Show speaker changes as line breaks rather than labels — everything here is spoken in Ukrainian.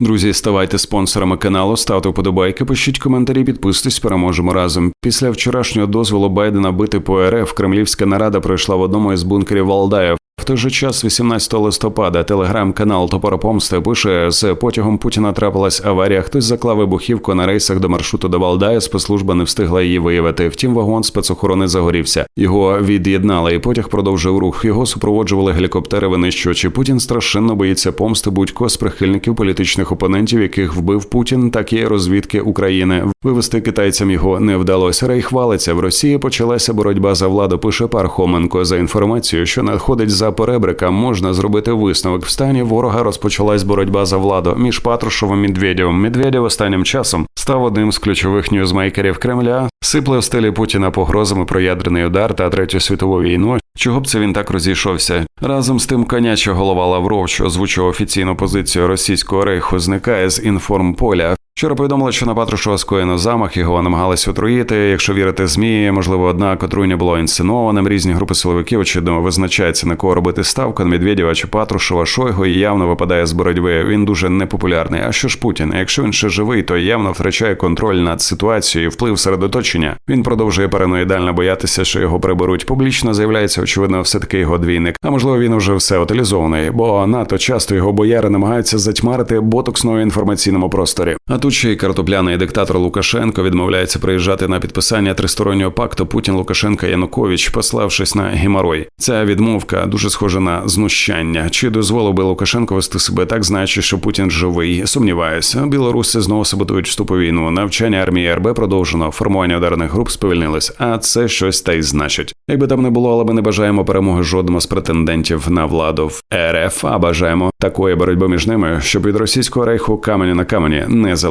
Друзі, ставайте спонсорами каналу, ставте вподобайки, пишіть коментарі, підписуйтесь, переможемо разом. Після вчорашнього дозволу Байдена бити по РФ, кремлівська нарада пройшла в одному із бункерів Валдая. В той же час, 18 листопада, телеграм-канал Топора Помсти пише: з потягом Путіна трапилась аварія. Хтось заклав вибухівку на рейсах до маршруту до Валдая. Спецслужба не встигла її виявити. Втім, вагон спецохорони загорівся. Його від'єднали, і потяг продовжив рух. Його супроводжували гелікоптери винищувачі. Путін страшенно боїться помсти будь-ко з прихильників політичних опонентів, яких вбив Путін, так і розвідки України. Вивести китайцям його не вдалося. Рей хвалиться в Росії. Почалася боротьба за владу. Пише Пархоменко за інформацією, що надходить за перебрика. Можна зробити висновок. В стані ворога розпочалась боротьба за владу між Патрушевим і Медведєвим. Медведєв останнім часом став одним з ключових ньюзмейкерів Кремля. Сипле в стилі Путіна погрозами про ядерний удар та третю світову війну. Чого б це він так розійшовся? Разом з тим коняча голова Лавров, що озвучив офіційну позицію російського рейху, зникає з інформполя. Вчора повідомили, що на Патрушева скоєно замах, його намагалися отруїти. Якщо вірити змі, можливо, однак отруєння було інсценованим. Різні групи силовиків очевидно визначаються на кого робити ставку на Медведєва чи Патрушева. Шойгу і явно випадає з боротьби. Він дуже непопулярний. А що ж Путін? Якщо він ще живий, то явно втрачає контроль над ситуацією, вплив серед оточення. Він продовжує параноїдально боятися, що його приберуть. Публічно заявляється, очевидно, все таки його двійник. А можливо, він уже все утилізований, бо надто часто його бояри намагаються затьмарити ботоксною інформаційному просторі. А тут картопляний диктатор Лукашенко відмовляється приїжджати на підписання тристороннього пакту Путін Лукашенка Янукович, пославшись на геморой. Ця відмовка дуже схожа на знущання. Чи дозволив би Лукашенко вести себе так, знаючи, що Путін живий? Сумніваюся. Білоруси знову саботують вступ у війну. Навчання армії РБ продовжено. Формування ударних груп сповільнилось. А це щось та й значить. Якби там не було, але ми не бажаємо перемоги жодному з претендентів на владу в РФ. А бажаємо такої боротьби між ними, щоб від російського рейху камені на камені не